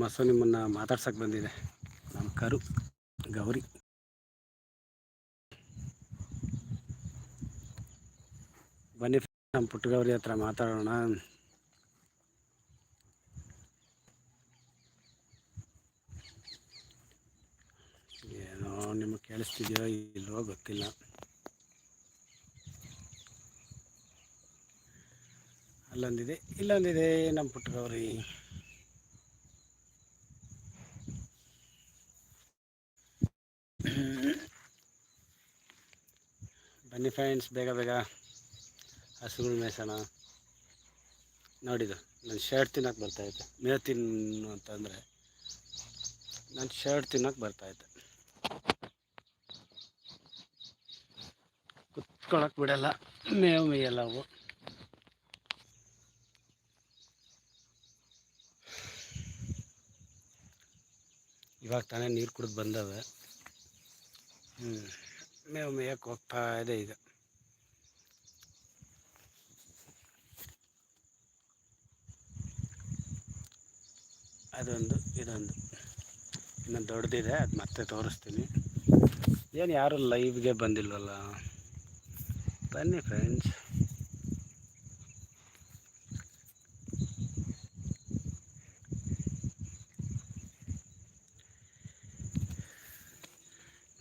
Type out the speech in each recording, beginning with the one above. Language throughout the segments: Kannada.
ನಮ್ಮ ನಿಮ್ಮನ್ನು ಮಾತಾಡ್ಸಕ್ಕೆ ಬಂದಿದೆ. ನಮ್ಮ ಕರು, ಗೌರಿ. ಬನ್ನಿ ನಮ್ಮ ಪುಟ್ಟ ಗೌರಿ ಹತ್ರ ಮಾತಾಡೋಣ. ಏನೋ ನಿಮಗೆ ಕೇಳಿಸ್ತಿದೆಯೋ ಇಲ್ವೋ ಗೊತ್ತಿಲ್ಲ. ಅಲ್ಲೊಂದಿದೆ, ಇಲ್ಲೊಂದಿದೆ ನಮ್ಮ ಪುಟ್ಟ ಗೌರಿ ಬನ್ನಿ ಫ್ರೆಂಡ್ಸ್ ಬೇಗ ಬೇಗ ಹಸುಗಳು ಮೇಯ್ಸೋಣ. ನೋಡಿದ್ದು, ನಾನು ಶರ್ಟ್ ತಿನ್ನೋಕೆ ಬರ್ತಾಯಿತ್ತು ಮೇ ತಿನ್ನು ಅಂತಂದರೆ ನನ್ನ ಶರ್ಟ್ ತಿನ್ನೋಕೆ ಬರ್ತಾಯಿತ್ತು ಕುತ್ಕೊಳಕ್ಕೆ ಬಿಡಲ್ಲ, ಮೇವು ಮೇಯಲ್ಲ ಅವು. ಇವಾಗ ತಾನೇ ನೀರು ಕುಡಿದು ಬಂದವೆ. ಹ್ಞೂ ಮೇವು ಮೇಯಕ್ಕೆ ಹೋಗ್ತಾ ಇದೆ ಈಗ ಅದೊಂದು, ಇದೊಂದು. ಇನ್ನೊಂದು ದೊಡ್ಡದಿದೆ, ಅದು ಮತ್ತೆ ತೋರಿಸ್ತೀನಿ. ಏನು ಯಾರು ಲೈವ್ಗೆ ಬಂದಿಲ್ವಲ್ಲ? ಬನ್ನಿ ಫ್ರೆಂಡ್ಸ್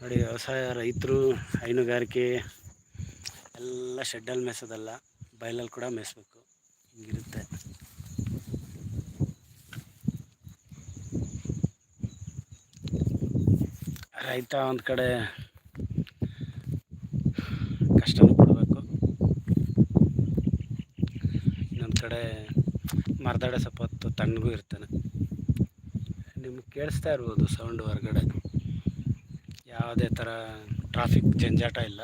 ನೋಡಿ, ವ್ಯವಸಾಯ, ರೈತರು, ಹೈನುಗಾರಿಕೆ, ಎಲ್ಲ ಶೆಡ್ಡಲ್ಲಿ ಮೇಯ್ಸೋದಲ್ಲ ಬಯಲಲ್ಲಿ ಕೂಡ ಮೇಯಿಸ್ಬೇಕು ಹಿಂಗಿರುತ್ತೆ. ರೈತ ಒಂದು ಕಡೆ ಕಷ್ಟನೂ ಪಡಬೇಕು. ಇನ್ನೊಂದು ಕಡೆ ಮರದಡೆ ಸ್ವಲ್ಪ ಹೊತ್ತು ತಣ್ಣಗೂ ಇರ್ತಾನೆ. ನಿಮ್ಗೆ ಕೇಳಿಸ್ತಾ ಇರ್ಬೋದು ಸೌಂಡ್ ಹೊರಗಡೆ. ಯಾವುದೇ ಥರ ಟ್ರಾಫಿಕ್ ಜಂಜಾಟ ಇಲ್ಲ.